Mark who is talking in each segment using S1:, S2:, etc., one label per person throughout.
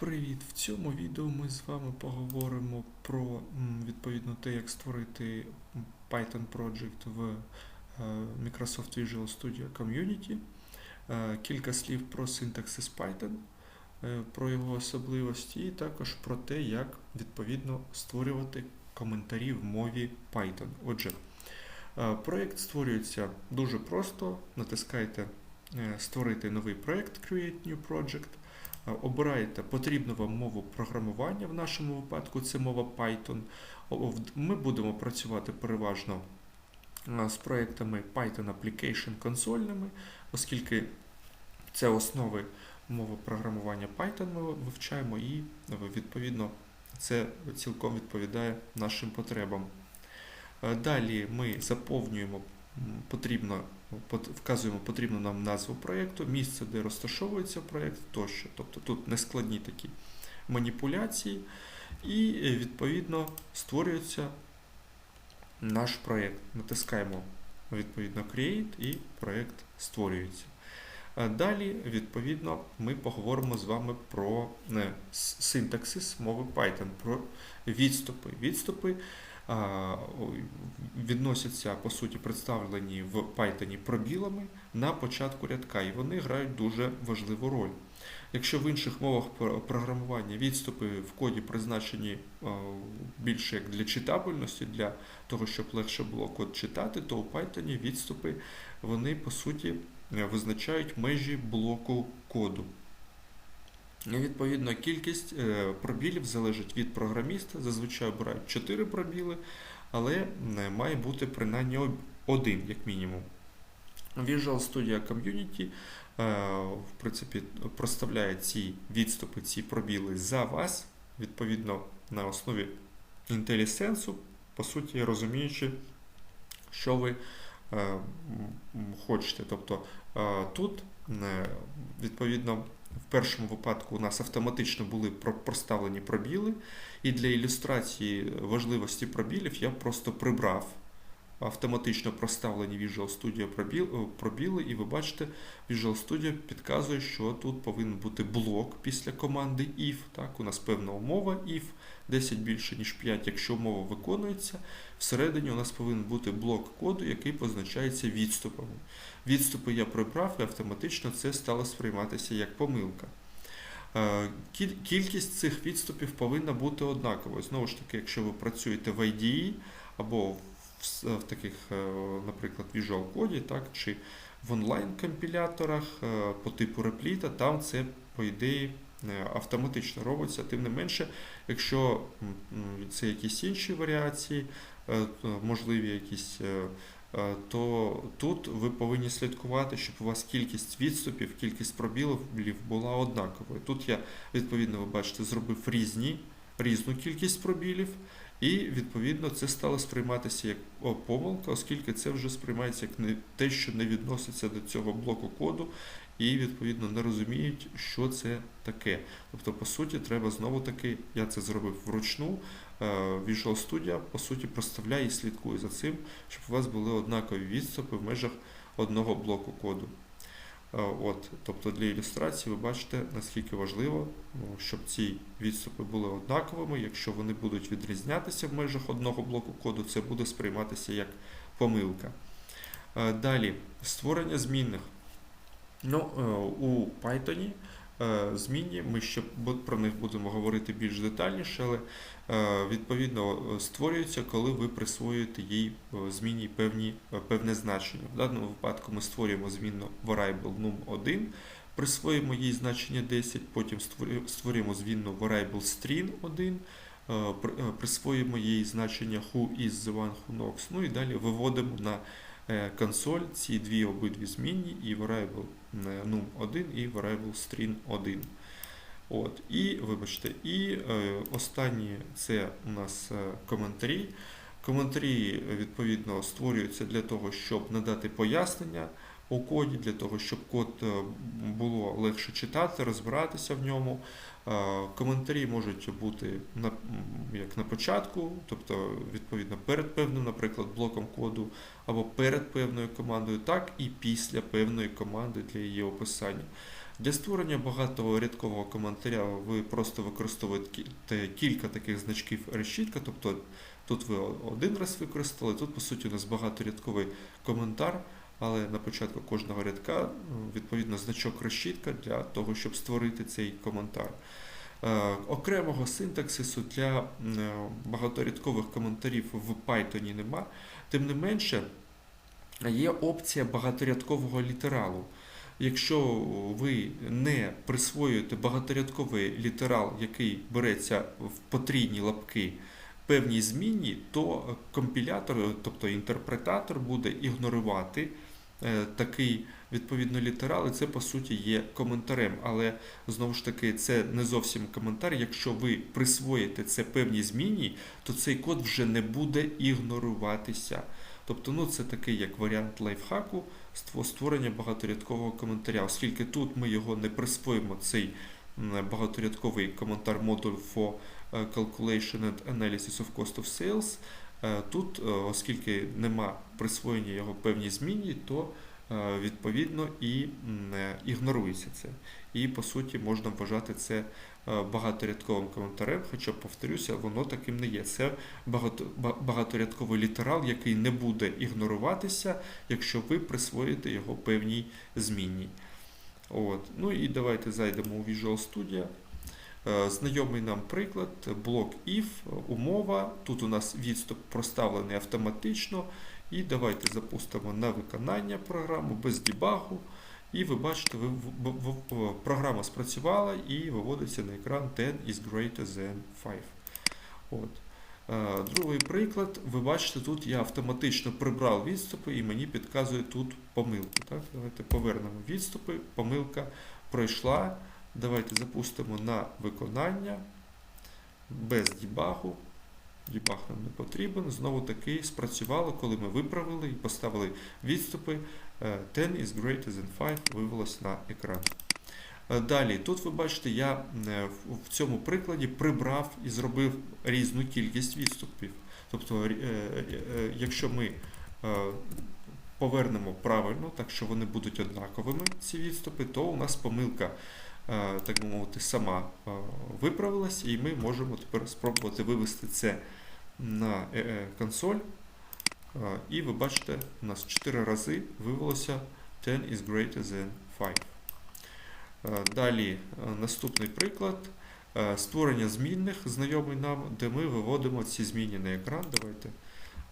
S1: Привіт! В цьому відео ми з вами поговоримо про відповідно те, як створити Python Project в е, Microsoft Visual Studio Community. Е, Кілька слів про синтаксис Python, е, про його особливості, і також про те, як відповідно створювати коментарі в мові Python. Отже, проєкт створюється дуже просто. Натискайте Створити новий проєкт Create New Project. Е, Обираєте потрібну вам мову програмування, в нашому випадку це мова Python. Ми будемо працювати переважно е, з проектами Python Application консольними, оскільки це основи мови програмування Python ми вивчаємо і е, відповідно це цілком відповідає нашим потребам. Далі ми заповнюємо потрібно вказуємо потрібну нам назву проєкту, місце, де розташовується проєкт тощо. Тобто тут нескладні такі маніпуляції, і е, відповідно створюється наш проєкт. Натискаємо відповідно Create і проєкт створюється. Далі, відповідно, ми поговоримо з вами про е, синтаксис мови Python, про відступи. Відступи відносяться, по суті, представлені в Python пробілами на початку рядка, і вони грають дуже важливу роль. Якщо в інших мовах про- програмування відступи в коді призначені більше як для читабельності, для того, щоб легше було код читати, то у Python відступи вони по суті визначають межі блоку коду. І, Відповідно, кількість е, пробілів залежить від програміста. Зазвичай обирають 4 пробіли, але е, має бути принаймні один, як мінімум. Visual Studio Community е, в принципі, проставляє ці відступи, ці пробіли за вас, відповідно, на основі IntelliSense, по суті, розуміючи, що ви хочете. Тобто тут, відповідно, в першому випадку у нас автоматично були проставлені пробіли, і для ілюстрації важливості пробілів я просто прибрав автоматично проставлені Visual Studio пробіли, і ви бачите, Visual Studio підказує, що тут повинен бути блок після команди if. Так, у нас певна умова if 10 більше, ніж 5, якщо умова виконується. Всередині у нас повинен бути блок коду, який позначається відступами. Відступи я прибрав, і автоматично це стало сприйматися як помилка. Е, Кількість цих відступів повинна бути однаковою. Знову ж таки, якщо ви працюєте в IDE або в, таких, е, наприклад, Visual Code, так, чи в онлайн-компіляторах е, по типу репліта, там це, по ідеї, е, автоматично робиться. Тим не менше, якщо це якісь інші варіації, можливі якісь. То тут ви повинні слідкувати, щоб у вас кількість відступів, кількість пробілів була однаковою. Тут я, відповідно, ви бачите, зробив різні, різну кількість пробілів, і відповідно це стало сприйматися як помилка, оскільки це вже сприймається як не те, що не відноситься до цього блоку коду, і відповідно не розуміють, що це таке. Тобто, по суті, треба знову таки, я це зробив вручну. е, Visual Studio по суті проставляє і слідкує за цим, щоб у вас були однакові відступи в межах одного блоку коду. Е, От, тобто для ілюстрації ви бачите, наскільки важливо, ну, щоб ці відступи були однаковими. Якщо вони будуть відрізнятися в межах одного блоку коду, це буде сприйматися як помилка. Е, Далі, створення змінних. Ну, е, у Python змінні, ми ще про них будемо говорити більш детальніше, але е, відповідно е, створюється, коли ви присвоюєте їй е, зміні певні, е, певне значення. В даному випадку ми створюємо змінну variable num1, присвоїмо їй значення 10, потім створюємо змінну variable string 1, е, при- е, присвоїмо їй значення who is the one who knocks, ну і далі виводимо на е, консоль ці дві обидві змінні і variable е, num1 і variable string 1. От, і, вибачте, і е, останні це у нас е, коментарі. Коментарі, е, відповідно, створюються для того, щоб надати пояснення у коді, для того, щоб код е, було легше читати, розбиратися в ньому. Е, Коментарі можуть бути на, як на початку, тобто, відповідно, перед певним, наприклад, блоком коду, або перед певною командою, так і після певної команди для її описання. Для створення багаторядкового коментаря ви просто використовуєте кілька таких значків решітка, тобто тут ви один раз використали, тут по суті у нас багаторядковий коментар, але на початку кожного рядка відповідно значок решітка для того, щоб створити цей коментар. Е, окремого синтаксису для багаторядкових коментарів в Python нема, тим не менше є опція багаторядкового літералу. Якщо ви не присвоюєте багаторядковий літерал, який береться в потрійні лапки певній зміні, то компілятор, тобто інтерпретатор, буде ігнорувати такий відповідно літерал, і це по суті є коментарем. Але знову ж таки, це не зовсім коментар. Якщо ви присвоїте це певній зміні, то цей код вже не буде ігноруватися. Тобто, ну це такий як варіант лайфхаку створення багаторядкового коментаря, оскільки тут ми його не присвоїмо, цей багаторядковий коментар модуль for Calculation and Analysis of Cost of Sales. Е, тут, е, оскільки нема присвоєння його певній зміні, то е, відповідно і ігнорується це. І по суті можна вважати це багаторядковим коментарем, хоча, повторюся, воно таким не є. Це багаторядковий літерал, який не буде ігноруватися, якщо ви присвоїте його певній змінній. От. Ну і давайте зайдемо у Visual Studio. Е, знайомий нам приклад, блок if, умова. Тут у нас відступ проставлений автоматично. І давайте запустимо на виконання програму без дебагу. І ви бачите, програма спрацювала і виводиться на екран 10 is greater than 5. От. Е, другий приклад, ви бачите, тут я автоматично прибрав відступи і мені підказує тут помилку. Так? Давайте повернемо відступи, помилка пройшла. Давайте запустимо на виконання без дебагу. Дебаг нам не потрібен. Знову таки спрацювало, коли ми виправили і поставили відступи. 10 is greater than 5 вивелось на екран. Е, далі, тут ви бачите, я е, в цьому прикладі прибрав і зробив різну кількість відступів. Тобто, е, якщо ми повернемо правильно, так що вони будуть однаковими, ці відступи, то у нас помилка Е, так би мовити, сама е, виправилась, і ми можемо тепер спробувати вивести це на е, консоль. І ви бачите, у нас 4 рази вивелося 10 is greater than 5. Далі наступний приклад. Створення змінних, знайомий нам, де ми виводимо ці зміни на екран. Давайте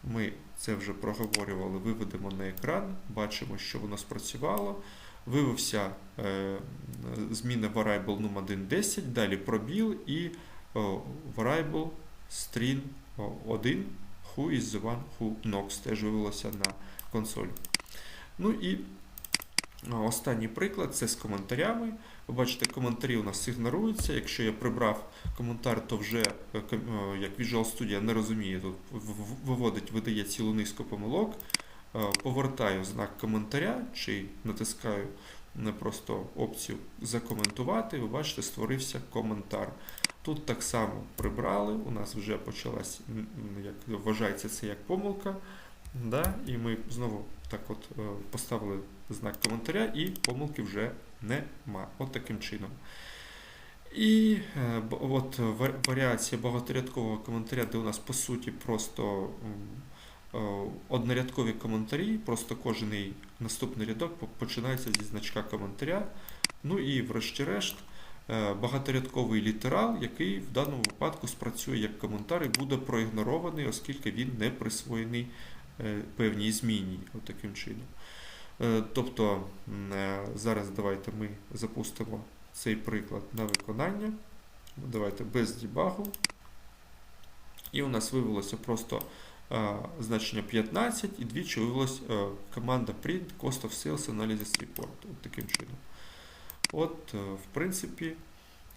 S1: ми це вже проговорювали, виведемо на екран, бачимо, що воно спрацювало вивився е, зміна variable num 1 10, далі пробіл і variable string 1 who is the one who knocks, теж вивелося на консоль. Ну і Останній приклад це з коментарями. Ви бачите, коментарі у нас ігноруються. Якщо я прибрав коментар, то вже е, як Visual Studio не розуміє, тут виводить, видає цілу низку помилок. Е, повертаю знак коментаря чи натискаю не просто опцію закоментувати, ви бачите, створився коментар. Тут так само прибрали, у нас вже почалась, як вважається це як помилка. Да? І ми знову так от е, поставили знак коментаря, і помилки вже нема. От таким чином. І е, от варіація багаторядкового коментаря, де у нас по суті просто однорядкові коментарі, просто кожен наступний рядок починається зі значка коментаря. Ну і, врешті-решт, е, багаторядковий літерал, який в даному випадку спрацює як коментар і буде проігнорований, оскільки він не присвоєний е, певній зміні. От чином. Тобто, зараз давайте ми запустимо цей приклад на виконання. Давайте без дебагу. І у нас виявилося просто значення 15 і двічі вивелась команда print cost of sales analysis report. От таким чином. От, е, в принципі,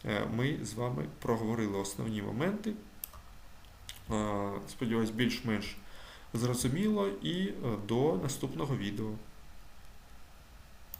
S1: е, ми з вами проговорили основні моменти. Сподіваюсь, більш-менш зрозуміло і е, до наступного відео.